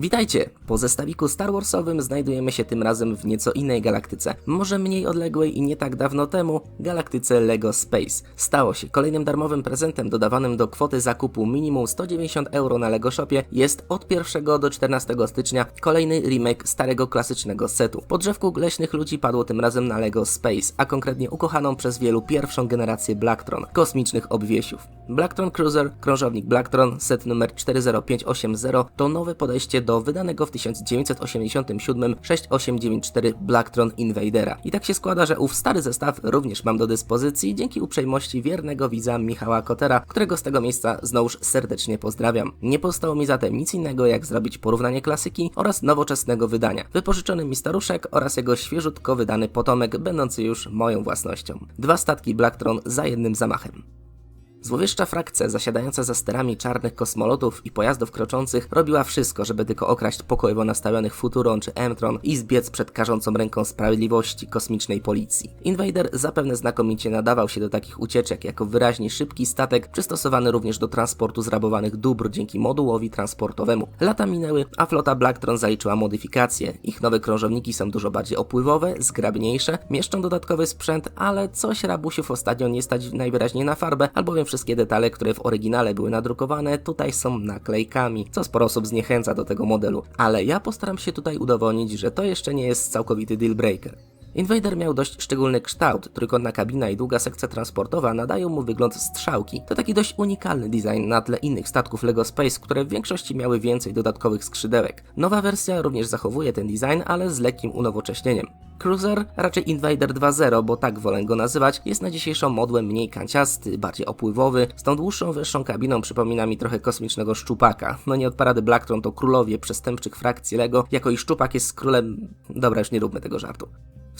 Witajcie! Po zestawiku Star Warsowym znajdujemy się tym razem w nieco innej galaktyce. Może mniej odległej i nie tak dawno temu, galaktyce LEGO Space. Stało się kolejnym darmowym prezentem dodawanym do kwoty zakupu minimum 190 euro na LEGO Shopie jest od 1 do 14 stycznia kolejny remake starego klasycznego setu. Po drzewku leśnych ludzi padło tym razem na LEGO Space, a konkretnie ukochaną przez wielu pierwszą generację Blacktron, kosmicznych obwiesiów. Blacktron Cruiser, krążownik Blacktron, set numer 40580 to nowe podejście do wydanego w 1987 6894 Blacktron Invadera. I tak się składa, że ów stary zestaw również mam do dyspozycji dzięki uprzejmości wiernego widza Michała Kotera, którego z tego miejsca znowuż serdecznie pozdrawiam. Nie pozostało mi zatem nic innego jak zrobić porównanie klasyki oraz nowoczesnego wydania. Wypożyczony mi staruszek oraz jego świeżutko wydany potomek, będący już moją własnością. Dwa statki Blacktron za jednym zamachem. Złowieszcza frakcja zasiadająca za sterami czarnych kosmolotów i pojazdów kroczących robiła wszystko, żeby tylko okraść pokojowo nastawionych Futuron czy Emtron i zbiec przed karzącą ręką sprawiedliwości kosmicznej policji. Invader zapewne znakomicie nadawał się do takich ucieczek jako wyraźnie szybki statek przystosowany również do transportu zrabowanych dóbr dzięki modułowi transportowemu. Lata minęły, a flota Blacktron zaliczyła modyfikacje. Ich nowe krążowniki są dużo bardziej opływowe, zgrabniejsze, mieszczą dodatkowy sprzęt, ale coś rabusiów ostatnio nie stać najwyraźniej na farbę, albowiem wszystkie detale, które w oryginale były nadrukowane, tutaj są naklejkami, co sporo osób zniechęca do tego modelu. Ale ja postaram się tutaj udowodnić, że to jeszcze nie jest całkowity deal breaker. Invader miał dość szczególny kształt, trójkątna kabina i długa sekcja transportowa nadają mu wygląd strzałki. To taki dość unikalny design na tle innych statków LEGO Space, które w większości miały więcej dodatkowych skrzydełek. Nowa wersja również zachowuje ten design, ale z lekkim unowocześnieniem. Cruiser, raczej Invader 2.0, bo tak wolę go nazywać, jest na dzisiejszą modłę mniej kanciasty, bardziej opływowy, z tą dłuższą, wyższą kabiną przypomina mi trochę kosmicznego szczupaka. No nie od parady Blacktron to królowie przestępczych frakcji LEGO, jako i szczupak jest królem... Dobra, już nie róbmy tego żartu.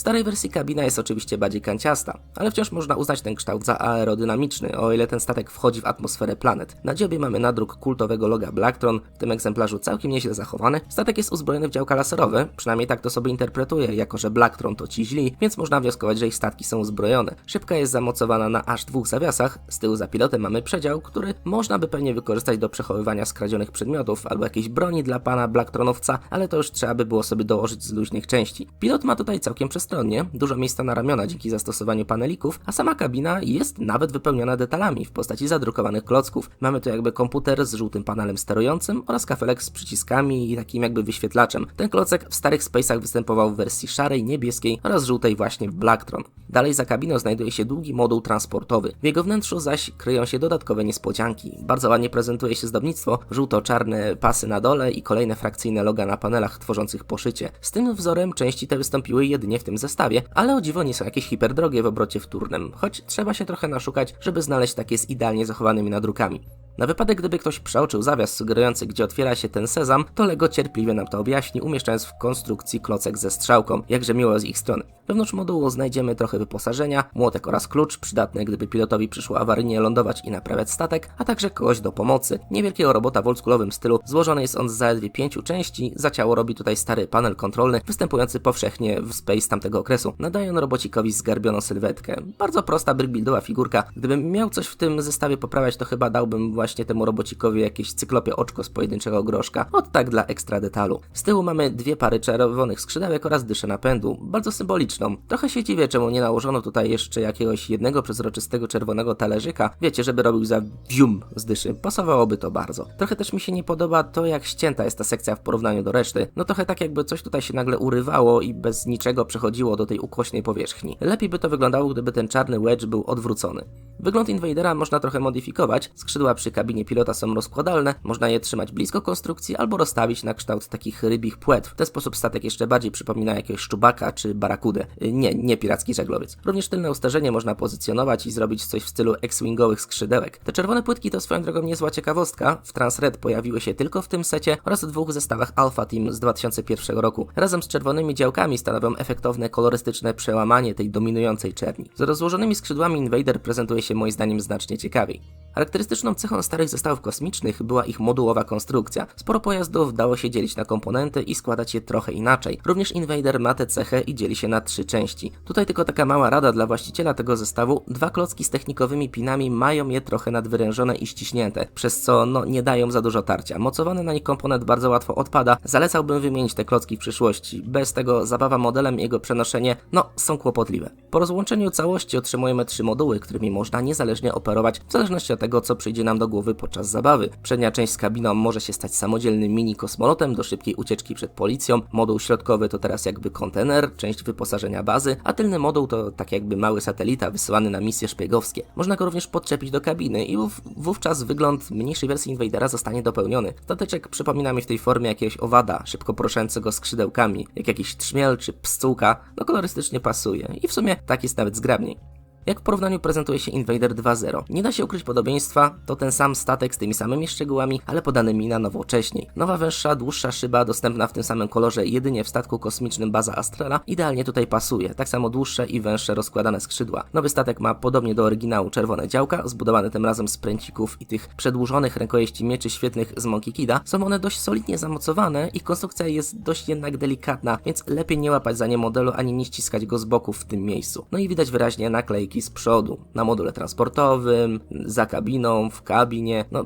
W starej wersji kabina jest oczywiście bardziej kanciasta, ale wciąż można uznać ten kształt za aerodynamiczny, o ile ten statek wchodzi w atmosferę planet. Na dziobie mamy nadruk kultowego loga Blacktron, w tym egzemplarzu całkiem nieźle zachowany. Statek jest uzbrojony w działka laserowe, przynajmniej tak to sobie interpretuję, jako że Blacktron to ci źli, więc można wnioskować, że ich statki są uzbrojone. Szybka jest zamocowana na aż dwóch zawiasach, z tyłu za pilotem mamy przedział, który można by pewnie wykorzystać do przechowywania skradzionych przedmiotów albo jakiejś broni dla pana Blacktronowca, ale to już trzeba by było sobie dołożyć z luźnych części. Pilot ma tutaj całkiem przestronnie, dużo miejsca na ramiona dzięki zastosowaniu panelików, a sama kabina jest nawet wypełniona detalami w postaci zadrukowanych klocków. Mamy tu jakby komputer z żółtym panelem sterującym oraz kafelek z przyciskami i takim jakby wyświetlaczem. Ten klocek w starych Space'ach występował w wersji szarej, niebieskiej oraz żółtej właśnie w Blacktron. Dalej za kabiną znajduje się długi moduł transportowy. W jego wnętrzu zaś kryją się dodatkowe niespodzianki. Bardzo ładnie prezentuje się zdobnictwo, żółto-czarne pasy na dole i kolejne frakcyjne loga na panelach tworzących poszycie. Z tym wzorem części te wystąpiły jedynie w tym zestawie, ale o dziwo nie są jakieś hiperdrogie w obrocie wtórnym, choć trzeba się trochę naszukać, żeby znaleźć takie z idealnie zachowanymi nadrukami. Na wypadek, gdyby ktoś przeoczył zawias sugerujący, gdzie otwiera się ten sezam, to Lego cierpliwie nam to objaśni, umieszczając w konstrukcji klocek ze strzałką, jakże miło z ich strony. Wewnątrz modułu znajdziemy trochę wyposażenia, młotek oraz klucz, przydatny gdyby pilotowi przyszło awaryjnie lądować i naprawiać statek, a także kogoś do pomocy. Niewielkiego robota w oldschoolowym stylu, złożony jest on z zaledwie pięciu części, za ciało robi tutaj stary panel kontrolny, występujący powszechnie w Space tamtego okresu. Nadaje on robocikowi zgarbioną sylwetkę. Bardzo prosta brickbuildowa figurka. Gdybym miał coś w tym zestawie poprawiać, to chyba dałbym właśnie temu robocikowi jakieś cyklopie oczko z pojedynczego groszka. Od tak dla ekstra detalu. Z tyłu mamy dwie pary czerwonych skrzydełek oraz dyszę napędu. Bardzo symboliczną. Trochę się dziwię, czemu nie nałożono tutaj jeszcze jakiegoś jednego przezroczystego czerwonego talerzyka. Wiecie, żeby robił za wium z dyszy. Pasowałoby to bardzo. Trochę też mi się nie podoba to, jak ścięta jest ta sekcja w porównaniu do reszty. No trochę tak jakby coś tutaj się nagle urywało i bez niczego przechodziło do tej ukośnej powierzchni. Lepiej by to wyglądało, gdyby ten czarny wedge był odwrócony. Wygląd Invadera można trochę modyfikować. Skrzydła przy kabinie pilota są rozkładalne, można je trzymać blisko konstrukcji albo rozstawić na kształt takich rybich płetw. W ten sposób statek jeszcze bardziej przypomina jakiegoś szczubaka czy barakudę. Nie, nie piracki żaglowiec. Również tylne ustarzenie można pozycjonować i zrobić coś w stylu X-Wingowych skrzydełek. Te czerwone płytki to swoją drogą niezła ciekawostka. W Transred pojawiły się tylko w tym secie oraz w dwóch zestawach Alpha Team z 2001 roku. Razem z czerwonymi działkami stanowią efektowne, kolorystyczne przełamanie tej dominującej czerni. Z rozłożonymi skrzydłami Invader prezentuje się moim zdaniem znacznie ciekawiej. Charakterystyczną cechą starych zestawów kosmicznych była ich modułowa konstrukcja. Sporo pojazdów dało się dzielić na komponenty i składać je trochę inaczej. Również Invader ma tę cechę i dzieli się na trzy części. Tutaj tylko taka mała rada dla właściciela tego zestawu. Dwa klocki z technikowymi pinami mają je trochę nadwyrężone i ściśnięte, przez co no nie dają za dużo tarcia. Mocowany na nich komponent bardzo łatwo odpada. Zalecałbym wymienić te klocki w przyszłości. Bez tego zabawa modelem i jego przenoszenie no są kłopotliwe. Po rozłączeniu całości otrzymujemy trzy moduły, którymi można niezależnie operować w zależności od tego, co przyjdzie nam do głowy podczas zabawy. Przednia część z kabiną może się stać samodzielnym mini kosmolotem do szybkiej ucieczki przed policją. Moduł środkowy to teraz jakby kontener, część wyposażenia bazy, a tylny moduł to tak jakby mały satelita wysyłany na misje szpiegowskie. Można go również podczepić do kabiny i wów- wówczas wygląd mniejszej wersji Invadera zostanie dopełniony. Stateczek przypomina mi w tej formie jakiegoś owada, szybko poruszającego skrzydełkami, jak jakiś trzmiel czy pszczółka, no kolorystycznie pasuje i w sumie tak jest nawet zgrabniej. Jak w porównaniu prezentuje się Invader 2.0? Nie da się ukryć podobieństwa, to ten sam statek z tymi samymi szczegółami, ale podanymi na nowocześniej. Nowa węższa, dłuższa szyba dostępna w tym samym kolorze jedynie w statku kosmicznym baza Astrala idealnie tutaj pasuje. Tak samo dłuższe i węższe rozkładane skrzydła. Nowy statek ma podobnie do oryginału czerwone działka, zbudowane tym razem z pręcików i tych przedłużonych rękojeści mieczy świetnych z Monkey Kida. Są one dość solidnie zamocowane i konstrukcja jest dość jednak delikatna, więc lepiej nie łapać za nie modelu ani nie ściskać go z boku w tym miejscu. No i widać wyraźnie z przodu, na module transportowym, za kabiną, w kabinie. No,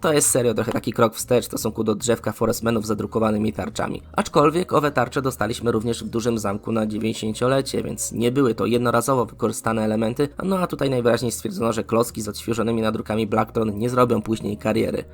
to jest serio trochę taki krok wstecz w stosunku do drzewka Forestmanów z zadrukowanymi tarczami. Aczkolwiek owe tarcze dostaliśmy również w dużym zamku na 90-lecie, więc nie były to jednorazowo wykorzystane elementy, no a tutaj najwyraźniej stwierdzono, że klocki z odświeżonymi nadrukami Blacktron nie zrobią później kariery.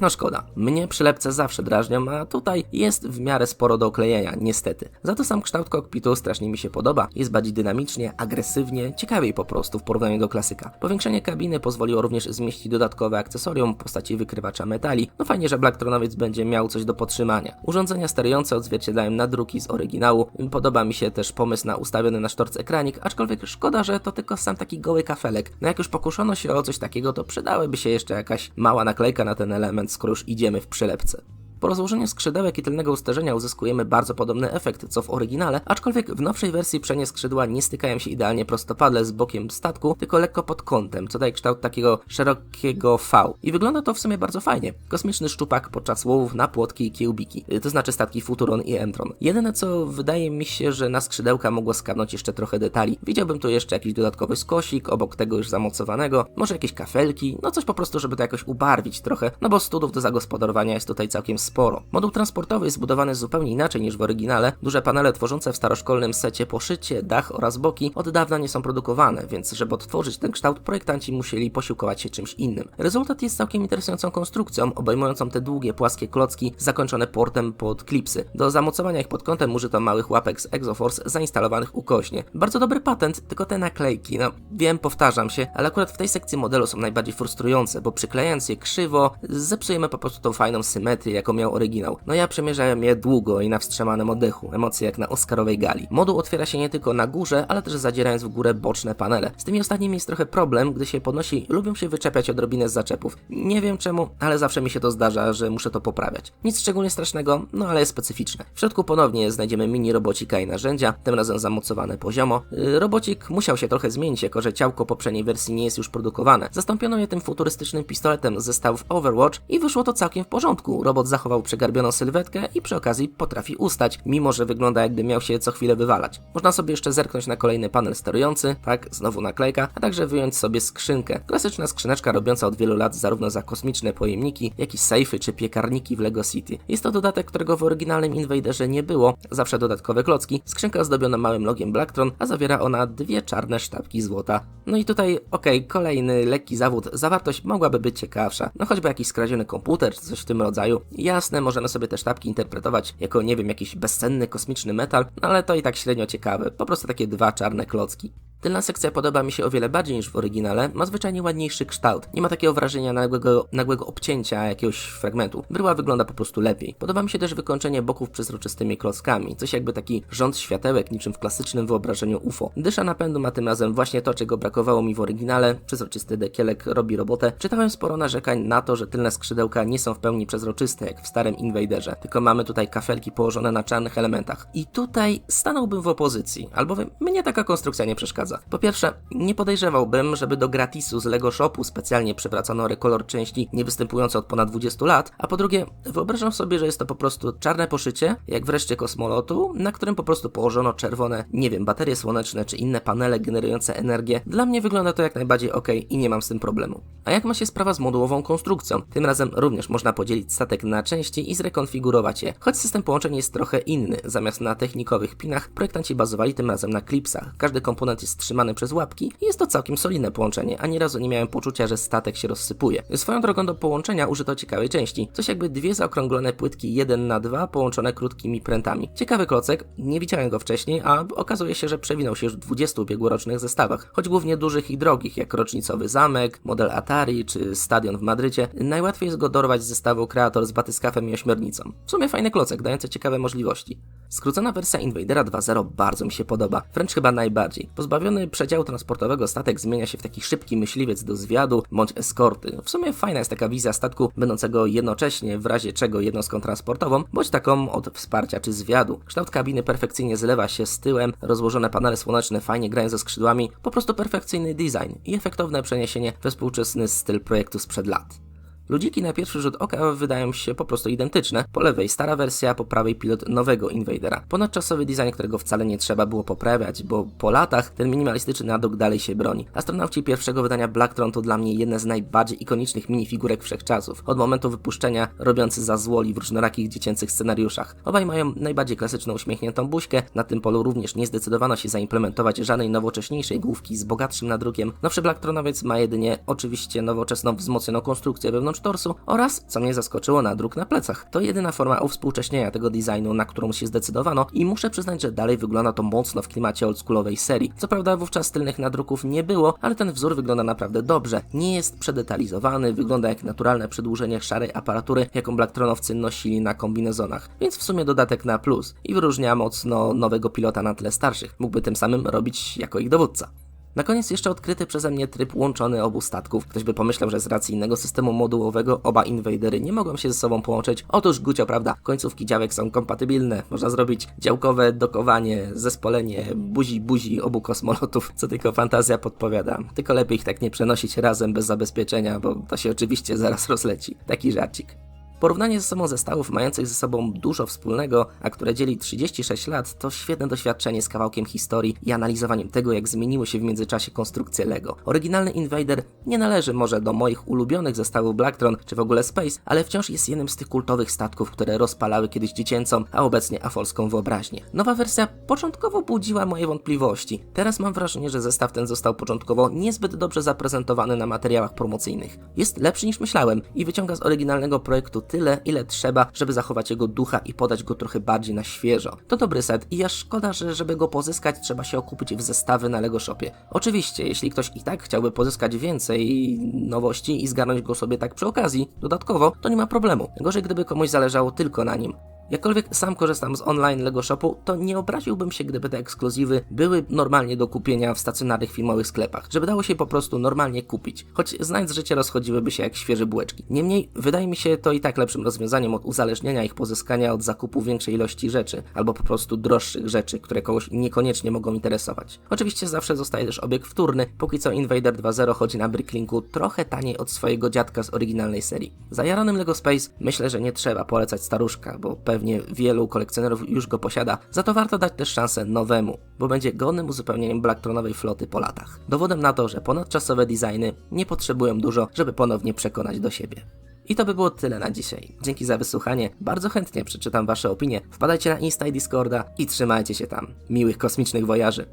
No szkoda. Mnie przylepce zawsze drażnią, a tutaj jest w miarę sporo do oklejenia, niestety. Za to sam kształt kokpitu strasznie mi się podoba. Jest bardziej dynamicznie, agresywnie, ciekawiej po prostu w porównaniu do klasyka. Powiększenie kabiny pozwoliło również zmieścić dodatkowe akcesorium w postaci wykrywacza metali. No fajnie, że Blacktronowiec będzie miał coś do podtrzymania. Urządzenia sterujące odzwierciedlają nadruki z oryginału. Podoba mi się też pomysł na ustawiony na sztorc ekranik, aczkolwiek szkoda, że to tylko sam taki goły kafelek. No jak już pokuszono się o coś takiego, to przydałyby się jeszcze jakaś mała naklejka na ten element, skoro już idziemy w przylepce. Po rozłożeniu skrzydełek i tylnego usterzenia uzyskujemy bardzo podobny efekt co w oryginale, aczkolwiek w nowszej wersji przednie skrzydła nie stykają się idealnie prostopadle z bokiem statku, tylko lekko pod kątem, co daje kształt takiego szerokiego V. I wygląda to w sumie bardzo fajnie. Kosmiczny szczupak podczas łowów na płotki i kiełbiki, y, to znaczy statki Futuron i Entron. Jedyne co wydaje mi się, że na skrzydełka mogło skapnąć jeszcze trochę detali. Widziałbym tu jeszcze jakiś dodatkowy skosik, obok tego już zamocowanego, może jakieś kafelki, no coś po prostu, żeby to jakoś ubarwić trochę, no bo studów do zagospodarowania jest tutaj całkiem sporo. Moduł transportowy jest zbudowany zupełnie inaczej niż w oryginale. Duże panele tworzące w staroszkolnym secie poszycie, dach oraz boki od dawna nie są produkowane, więc żeby odtworzyć ten kształt, projektanci musieli posiłkować się czymś innym. Rezultat jest całkiem interesującą konstrukcją, obejmującą te długie, płaskie klocki zakończone portem pod klipsy. Do zamocowania ich pod kątem użyto małych łapek z Exoforce zainstalowanych ukośnie. Bardzo dobry patent, tylko te naklejki, no wiem, powtarzam się, ale akurat w tej sekcji modelu są najbardziej frustrujące, bo przyklejając je krzywo, zepsujemy po prostu tą fajną symetrię, jaką miał oryginał. No ja przemierzałem je długo i na wstrzymanym oddechu, emocje jak na Oscarowej gali. Moduł otwiera się nie tylko na górze, ale też zadzierając w górę boczne panele. Z tymi ostatnimi jest trochę problem, gdy się podnosi, lubią się wyczepiać odrobinę z zaczepów. Nie wiem czemu, ale zawsze mi się to zdarza, że muszę to poprawiać. Nic szczególnie strasznego, no ale jest specyficzne. W środku ponownie znajdziemy mini robocika i narzędzia, tym razem zamocowane poziomo. Yy, robocik musiał się trochę zmienić, jako że ciałko poprzedniej wersji nie jest już produkowane. Zastąpiono je tym futurystycznym pistoletem z zestawów Overwatch i wyszło to całkiem w porządku. Robot zachował przegarbioną sylwetkę i przy okazji potrafi ustać, mimo że wygląda jakby miał się co chwilę wywalać. Można sobie jeszcze zerknąć na kolejny panel sterujący, tak, znowu naklejka, a także wyjąć sobie skrzynkę. Klasyczna skrzyneczka robiąca od wielu lat zarówno za kosmiczne pojemniki, jak i sejfy czy piekarniki w LEGO City. Jest to dodatek, którego w oryginalnym Invaderze nie było, zawsze dodatkowe klocki. Skrzynka ozdobiona małym logiem Blacktron, a zawiera ona dwie czarne sztabki złota. No i tutaj, okej, kolejny lekki zawód. Zawartość mogłaby być ciekawsza. No choćby jakiś skradziony komputer coś w tym rodzaju. Jasne, możemy sobie te sztabki interpretować jako, nie wiem, jakiś bezcenny kosmiczny metal, no ale to i tak średnio ciekawe. Po prostu takie dwa czarne klocki. Tylna sekcja podoba mi się o wiele bardziej niż w oryginale, ma zwyczajnie ładniejszy kształt. Nie ma takiego wrażenia nagłego, nagłego obcięcia jakiegoś fragmentu. Bryła wygląda po prostu lepiej. Podoba mi się też wykończenie boków przezroczystymi klockami, coś jakby taki rząd światełek niczym w klasycznym wyobrażeniu UFO. Dysza napędu ma tym razem właśnie to, czego brakowało mi w oryginale, przezroczysty dekielek robi robotę. Czytałem sporo narzekań na to, że tylne skrzydełka nie są w pełni przezroczyste, jak w starym Invaderze, tylko mamy tutaj kafelki położone na czarnych elementach. I tutaj stanąłbym w opozycji, albowiem mnie taka konstrukcja nie przeszkadza. Po pierwsze, nie podejrzewałbym, żeby do gratisu z Lego Shopu specjalnie przewracano rekolor części nie występujące od ponad 20 lat, a po drugie, wyobrażam sobie, że jest to po prostu czarne poszycie, jak wreszcie kosmolotu, na którym po prostu położono czerwone, nie wiem, baterie słoneczne czy inne panele generujące energię. Dla mnie wygląda to jak najbardziej ok i nie mam z tym problemu. A jak ma się sprawa z modułową konstrukcją? Tym razem również można podzielić statek na części i zrekonfigurować je, choć system połączeń jest trochę inny. Zamiast na technikowych pinach, projektanci bazowali tym razem na klipsach. Każdy komponent jest trzymany przez łapki i jest to całkiem solidne połączenie, ani razu nie miałem poczucia, że statek się rozsypuje. Swoją drogą do połączenia użyto ciekawej części, coś jakby dwie zaokrąglone płytki 1 na 2 połączone krótkimi prętami. Ciekawy klocek, nie widziałem go wcześniej, a okazuje się, że przewinął się już w 20 ubiegłorocznych zestawach, choć głównie dużych i drogich, jak rocznicowy zamek, model Atari czy stadion w Madrycie. Najłatwiej jest go dorwać z zestawu Kreator z batyskafem i ośmiornicą. W sumie fajny klocek, dający ciekawe możliwości. Skrócona wersja Invadera 2.0 bardzo mi się podoba, wręcz chyba najbardziej. Pozbawiony przedziału transportowego statek zmienia się w taki szybki myśliwiec do zwiadu bądź eskorty. W sumie fajna jest taka wizja statku, będącego jednocześnie w razie czego jednostką transportową, bądź taką od wsparcia czy zwiadu. Kształt kabiny perfekcyjnie zlewa się z tyłem, rozłożone panele słoneczne fajnie grają ze skrzydłami, po prostu perfekcyjny design i efektowne przeniesienie we współczesny styl projektu sprzed lat. Ludziki na pierwszy rzut oka wydają się po prostu identyczne. Po lewej stara wersja, po prawej pilot nowego Invadera. Ponadczasowy design, którego wcale nie trzeba było poprawiać, bo po latach ten minimalistyczny nadruk dalej się broni. Astronauci pierwszego wydania Blacktron to dla mnie jedne z najbardziej ikonicznych minifigurek wszechczasów. Od momentu wypuszczenia robiący za złoli w różnorakich dziecięcych scenariuszach. Obaj mają najbardziej klasyczną uśmiechniętą buźkę. Na tym polu również nie zdecydowano się zaimplementować żadnej nowocześniejszej główki z bogatszym nadrukiem. Nowszy Blacktronowiec ma jedynie oczywiście nowoczesną wzmocnioną konstrukcję wewnątrz torsu oraz, co mnie zaskoczyło, nadruk na plecach. To jedyna forma uwspółcześnienia tego designu, na którą się zdecydowano i muszę przyznać, że dalej wygląda to mocno w klimacie oldschoolowej serii. Co prawda wówczas tylnych nadruków nie było, ale ten wzór wygląda naprawdę dobrze. Nie jest przedetalizowany, wygląda jak naturalne przedłużenie szarej aparatury, jaką Blacktronowcy nosili na kombinezonach, więc w sumie dodatek na plus i wyróżnia mocno nowego pilota na tle starszych. Mógłby tym samym robić jako ich dowódca. Na koniec jeszcze odkryty przeze mnie tryb łączony obu statków. Ktoś by pomyślał, że z racji innego systemu modułowego oba inwadery nie mogą się ze sobą połączyć. Otóż gucio prawda, końcówki działek są kompatybilne. Można zrobić działkowe dokowanie, zespolenie buzi buzi obu kosmolotów, co tylko fantazja podpowiada. Tylko lepiej ich tak nie przenosić razem bez zabezpieczenia, bo to się oczywiście zaraz rozleci. Taki żarcik. Porównanie ze sobą zestawów mających ze sobą dużo wspólnego, a które dzieli 36 lat, to świetne doświadczenie z kawałkiem historii i analizowaniem tego, jak zmieniły się w międzyczasie konstrukcje LEGO. Oryginalny Invader nie należy może do moich ulubionych zestawów Blacktron czy w ogóle Space, ale wciąż jest jednym z tych kultowych statków, które rozpalały kiedyś dziecięcą, a obecnie afolską wyobraźnię. Nowa wersja początkowo budziła moje wątpliwości. Teraz mam wrażenie, że zestaw ten został początkowo niezbyt dobrze zaprezentowany na materiałach promocyjnych. Jest lepszy niż myślałem i wyciąga z oryginalnego projektu tyle, ile trzeba, żeby zachować jego ducha i podać go trochę bardziej na świeżo. To dobry set i aż szkoda, że żeby go pozyskać trzeba się okupić w zestawy na Lego Shopie. Oczywiście, jeśli ktoś i tak chciałby pozyskać więcej nowości i zgarnąć go sobie tak przy okazji, dodatkowo, to nie ma problemu. Gorzej gdyby komuś zależało tylko na nim. Jakkolwiek sam korzystam z online Lego Shopu, to nie obraziłbym się, gdyby te ekskluzywy były normalnie do kupienia w stacjonarnych filmowych sklepach, żeby dało się po prostu normalnie kupić, choć znając życie rozchodziłyby się jak świeże bułeczki. Niemniej, wydaje mi się to i tak lepszym rozwiązaniem od uzależnienia ich pozyskania od zakupu większej ilości rzeczy, albo po prostu droższych rzeczy, które kogoś niekoniecznie mogą interesować. Oczywiście zawsze zostaje też obieg wtórny, póki co Invader 2.0 chodzi na Bricklinku trochę taniej od swojego dziadka z oryginalnej serii. Zajaranym Lego Space myślę, że nie trzeba polecać staruszka, bo pewnie pewnie wielu kolekcjonerów już go posiada, za to warto dać też szansę nowemu, bo będzie godnym uzupełnieniem Blacktronowej floty po latach. Dowodem na to, że ponadczasowe designy nie potrzebują dużo, żeby ponownie przekonać do siebie. I to by było tyle na dzisiaj. Dzięki za wysłuchanie. Bardzo chętnie przeczytam Wasze opinie. Wpadajcie na Insta i Discorda i trzymajcie się tam. Miłych kosmicznych wojaży.